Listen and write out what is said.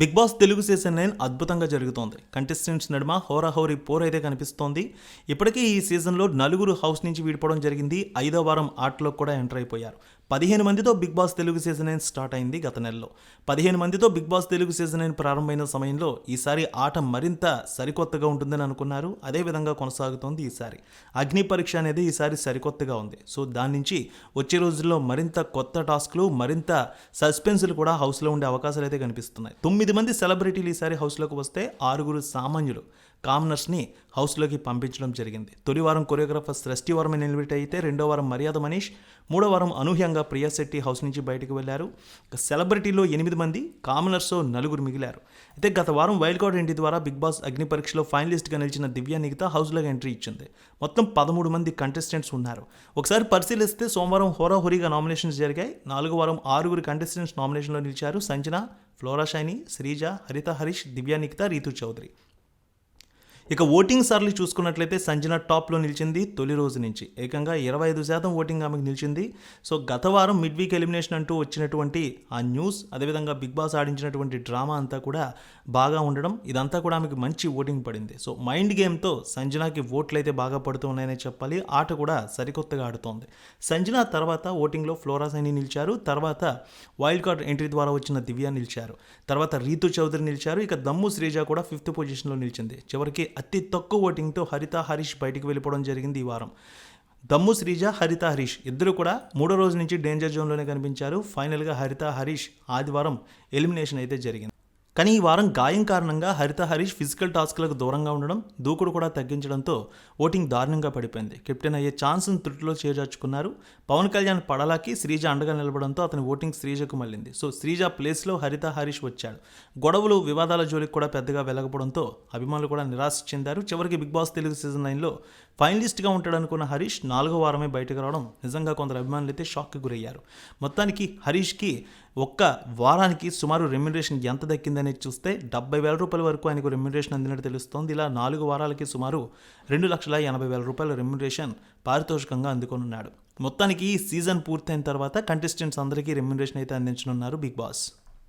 Big Boss Telugu season nine అద్భుతంగా జరుగుతోంది. Contestants నడుమ హోరాహోరీ పోర్ అయితే కనిపిస్తోంది. ఇప్పటికీ ఈ సీజన్లో నలుగురు హౌస్ నుంచి విడిపోవడం జరిగింది. ఐదో వారం ఆటలో కూడా ఎంటర్ అయిపోయారు. పదిహేను మందితో Big Boss Telugu season nine start అయింది గత నెలలో. పదిహేను మందితో Big Boss Telugu season nine ప్రారంభమైన సమయంలో ఈసారి ఆట మరింత సరికొత్తగా ఉంటుందని అనుకున్నారు. అదే విధంగా కొనసాగుతోంది ఈసారి. అగ్ని పరీక్ష అనేది ఈసారి సరికొత్తగా ఉంది. సో దాని నుంచి వచ్చే రోజుల్లో మరింత కొత్త టాస్క్లు మరింత సస్పెన్స్లు కూడా హౌస్లో ఉండే అవకాశాలు అయితే కనిపిస్తున్నాయి. తొమ్మిది మంది సెలబ్రిటీలు ఈసారి హౌస్లోకి వస్తే ఆరుగురు సామాన్యులు. కామనర్స్ని హౌస్లోకి పంపించడం జరిగింది. తొలి వారం కొరియోగ్రాఫర్ సృష్టి వర్మ అయితే రెండో వారం మర్యాద మనీష్ మూడో వారం అనూహ్యంగా ప్రియాశెట్టి హౌస్ నుంచి బయటకు వెళ్ళారు సెలబ్రిటీలో ఎనిమిది మంది కామనర్స్ నలుగురు మిగిలారు. అయితే గత వారం వైల్డ్ కార్డ్ ఎంట్రీ ద్వారా బిగ్ బాస్ అగ్ని పరీక్షలో ఫైనలిస్ట్గా నిలిచిన దివ్య నిగిత హౌస్లోకి ఎంట్రీ ఇచ్చింది. మొత్తం పదమూడు మంది కంటెస్టెంట్స్ ఉన్నారు. ఒకసారి పరిశీలిస్తే సోమవారం హోరాహోరీగా నామినేషన్స్ జరిగాయి. నాలుగో వారం ఆరుగురు కంటెస్టెంట్స్ నామినేషన్లో నిలిచారు. సంజన ఫ్లోరా షైని శ్రీజ హరిత హరీష్ దివ్యా నికిత రీతు చౌదరి. ఇక ఓటింగ్ సార్లు చూసుకున్నట్లయితే సంజన టాప్లో నిలిచింది తొలి రోజు నుంచి. ఏకంగా ఇరవై ఐదు శాతం ఓటింగ్ ఆమెకు నిలిచింది. సో గత వారం మిడ్ వీక్ ఎలిమినేషన్ అంటూ వచ్చినటువంటి ఆ న్యూస్ అదేవిధంగా బిగ్ బాస్ ఆడించినటువంటి డ్రామా అంతా కూడా బాగా ఉండడం ఇదంతా కూడా ఆమెకు మంచి ఓటింగ్ పడింది. సో మైండ్ గేమ్తో సంజనాకి ఓట్లు అయితే బాగా పడుతూ చెప్పాలి. ఆట కూడా సరికొత్తగా ఆడుతోంది. సంజన తర్వాత ఓటింగ్లో ఫ్లోరా సైని నిలిచారు. తర్వాత వైల్డ్ కార్డ్ ఎంట్రీ ద్వారా వచ్చిన దివ్య నిలిచారు. తర్వాత రీతు చౌదరి నిలిచారు. ఇక దమ్ము శ్రీజ కూడా ఫిఫ్త్ పొజిషన్లో నిలిచింది. చివరికి అతి తక్కువ ఓటింగ్తో హరిత హరీష్ బయటికి వెళ్ళిపోవడం జరిగింది ఈ వారం. దమ్ము శ్రీజ హరిత హరీష్ ఇద్దరు కూడా మూడో రోజు నుంచి డేంజర్ జోన్లోనే కనిపించారు. ఫైనల్గా హరిత హరీష్ ఆదివారం ఎలిమినేషన్ అయితే జరిగింది. కానీ ఈ వారం గాయం కారణంగా హరిత హరీష్ ఫిజికల్ టాస్క్లకు దూరంగా ఉండడం దూకుడు కూడా తగ్గించడంతో ఓటింగ్ దారుణంగా పడిపోయింది. కెప్టెన్ అయ్యే ఛాన్స్ను త్రుటిలో చేజార్చుకున్నారు. పవన్ కళ్యాణ్ పడలాకి శ్రీజ అండగా నిలబడంతో అతని ఓటింగ్ శ్రీజకు మళ్ళింది. సో శ్రీజ ప్లేస్లో హరిత హరీష్ వచ్చాడు. గొడవలు వివాదాల జోలికి కూడా పెద్దగా వెలగపోవడంతో అభిమానులు కూడా నిరాశ చెందారు. చివరికి బిగ్ బాస్ తెలుగు సీజన్ నైన్లో ఫైనలిస్ట్గా ఉంటాడనుకున్న హరీష్ నాలుగో వారమే బయటకు రావడం నిజంగా కొందరు అభిమానులు అయితే షాక్కి గురయ్యారు. మొత్తానికి హరీష్కి ఒక్క వారానికి సుమారు రెమ్యునరేషన్ ఎంత దక్కిందని చూస్తే డెబ్బై వేల రూపాయల వరకు ఆయనకు రెమ్యునరేషన్ అందినట్టు తెలుస్తోంది. ఇలా నాలుగు వారాలకి సుమారు రెండు లక్షల ఎనభై వేల రూపాయల రెమ్యునరేషన్ పారితోషికంగా అందుకొనున్నాడు. మొత్తానికి ఈ సీజన్ పూర్తయిన తర్వాత కంటెస్టెంట్స్ అందరికీ రెమ్యునరేషన్ అయితే అందించనున్నారు బిగ్ బాస్.